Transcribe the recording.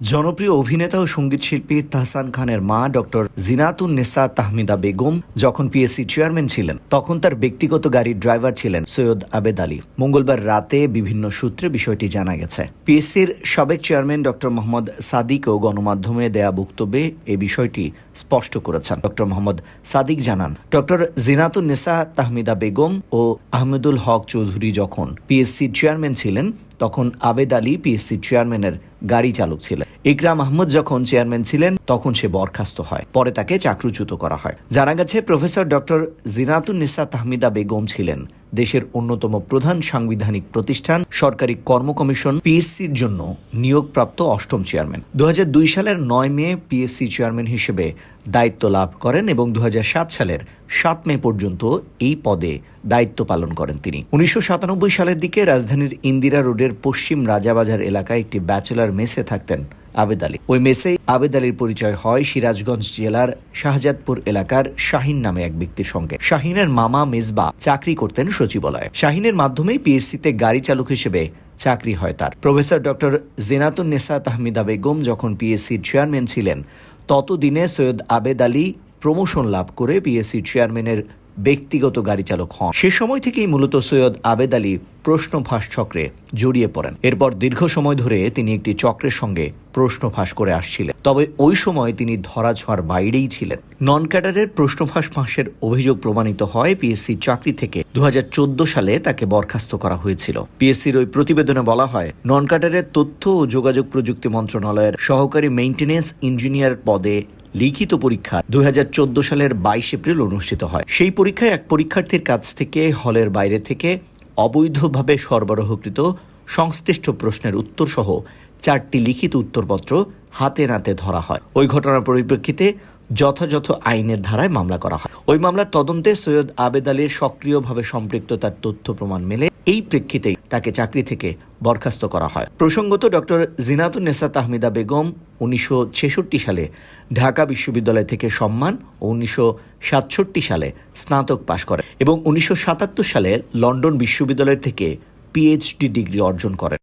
জনপ্রিয় অভিনেতা ও সংগীত শিল্পী তাহসান খানের মা ডক্টর জিনাতুন নেসা তাহমিদা বেগম যখন পিএসসি চেয়ারম্যান ছিলেন, তখন তার ব্যক্তিগত গাড়ির ড্রাইভার ছিলেন সৈয়দ আবেদ আলী। মঙ্গলবার রাতে বিভিন্ন সূত্রে বিষয়টি জানা গেছে। পিএসসির সাবেক চেয়ারম্যান ডক্টর মোহাম্মদ সাদিকও গণমাধ্যমে দেয়া বক্তব্যে এ বিষয়টি স্পষ্ট করেছেন। ডক্টর মোহাম্মদ সাদিক জানান ডক্টর জিনাতুন নেসা তাহমিদা বেগম ও আহমেদুল হক চৌধুরী যখন পিএসসি চেয়ারম্যান ছিলেন তখন আবেদ আলী পিএসসি চেয়ারম্যানের গাড়ি চালক ছিলেন। ইকরাম আহমদ যখন চেয়ারম্যান ছিলেন, তখন সে বরখাস্ত হয়। পরে তাকে চাকরুচ্যুত করা হয়। জানা গেছে, প্রফেসর ডক্টর জিনাতুন নিসা তাহমিদা বেগম ছিলেন দেশের অন্যতম প্রধান সাংবিধানিক প্রতিষ্ঠান, সরকারি কর্ম কমিশন পিএসসির জন্য নিয়োগপ্রাপ্ত অষ্টম চেয়ারম্যান। দু হাজার দুই সালের নয় মে পিএসসি চেয়ারম্যান হিসেবে দায়িত্ব লাভ করেন এবং দু হাজার সাত সালের সাত মে পর্যন্ত এই পদে দায়িত্ব পালন করেন তিনি। উনিশশো সাতানব্বই সালের দিকে রাজধানীর ইন্দিরা রোডের পশ্চিম রাজাবাজার এলাকায় একটি ব্যাচেলার মেসে থাকতেন। আবেদ আলী। ওই মেসেই আবেদ আলীর পরিচয় হয় সিরাজগঞ্জ জেলার শাহজাদপুর এলাকার শাহিন নামে এক ব্যক্তির সঙ্গে। শাহিনের মামা মেজবা চাকরি করতেন সচিবালয়ে। শাহিনের মাধ্যমেই পিএসসিতে গাড়ি চালক হিসেবে চাকরি হয় তার। প্রফেসর ডক্টর জেনাতুন নেসা তাহমিদা বেগম যখন পিএসসির চেয়ারম্যান ছিলেন, ততদিনে সৈয়দ আবেদ আলী প্রমোশন লাভ করে পিএসসি চেয়ারম্যানের ব্যক্তিগত গাড়ি চালক হন। সে সময় থেকেই মূলত সৈয়দ আবেদ আলী প্রশ্ন ফাঁস চক্রে জড়িয়ে পড়েন। এরপর দীর্ঘ সময় ধরে তিনি একটি চক্রের সঙ্গে প্রশ্ন ফাঁস করে আসছিলেন। তবে ওই সময় তিনি ধরাছোঁয়ার বাইরেই ছিলেন। নন ক্যাডারের প্রশ্ন ফাঁস ফাঁসের অভিযোগ প্রমাণিত হয় পিএসসি চাকরি থেকে। দু হাজার চোদ্দ সালে তাকে বরখাস্ত করা হয়েছিল। পিএসসির ওই প্রতিবেদনে বলা হয় নন ক্যাডারের তথ্য ও যোগাযোগ প্রযুক্তি মন্ত্রণালয়ের সহকারী মেইনটেনেন্স ইঞ্জিনিয়ার পদে লিখিত পরীক্ষা দুই হাজার চোদ্দ সালের বাইশ এপ্রিল অনুষ্ঠিত হয়। সেই পরীক্ষায় এক পরীক্ষার্থীর কাছ থেকে হলের বাইরে থেকে অবৈধভাবে সরবরাহকৃত সংশ্লিষ্ট প্রশ্নের উত্তর সহ চারটি লিখিত উত্তরপত্র হাতে নাতে ধরা হয়। ওই ঘটনার পরিপ্রেক্ষিতে যথাযথ আইনের ধারায় মামলা করা হয়। ওই মামলার তদন্তে সৈয়দ আবেদ আলীর সক্রিয়ভাবে সম্পৃক্ততার তথ্য প্রমাণ মেলে এই প্রেক্ষিতেই তাকে চাকরি থেকে বরখাস্ত করা হয়। প্রসঙ্গত ডক্টর জিনাতুন নেসা তাহমিদা বেগম উনিশশো ছেষট্টি সালে ঢাকা বিশ্ববিদ্যালয় থেকে সম্মান ও উনিশশো সাতষট্টি সালে স্নাতক পাশ করে এবং উনিশশো সাতাত্তর সালে লন্ডন বিশ্ববিদ্যালয় থেকে পিএইচডি ডিগ্রি অর্জন করেন।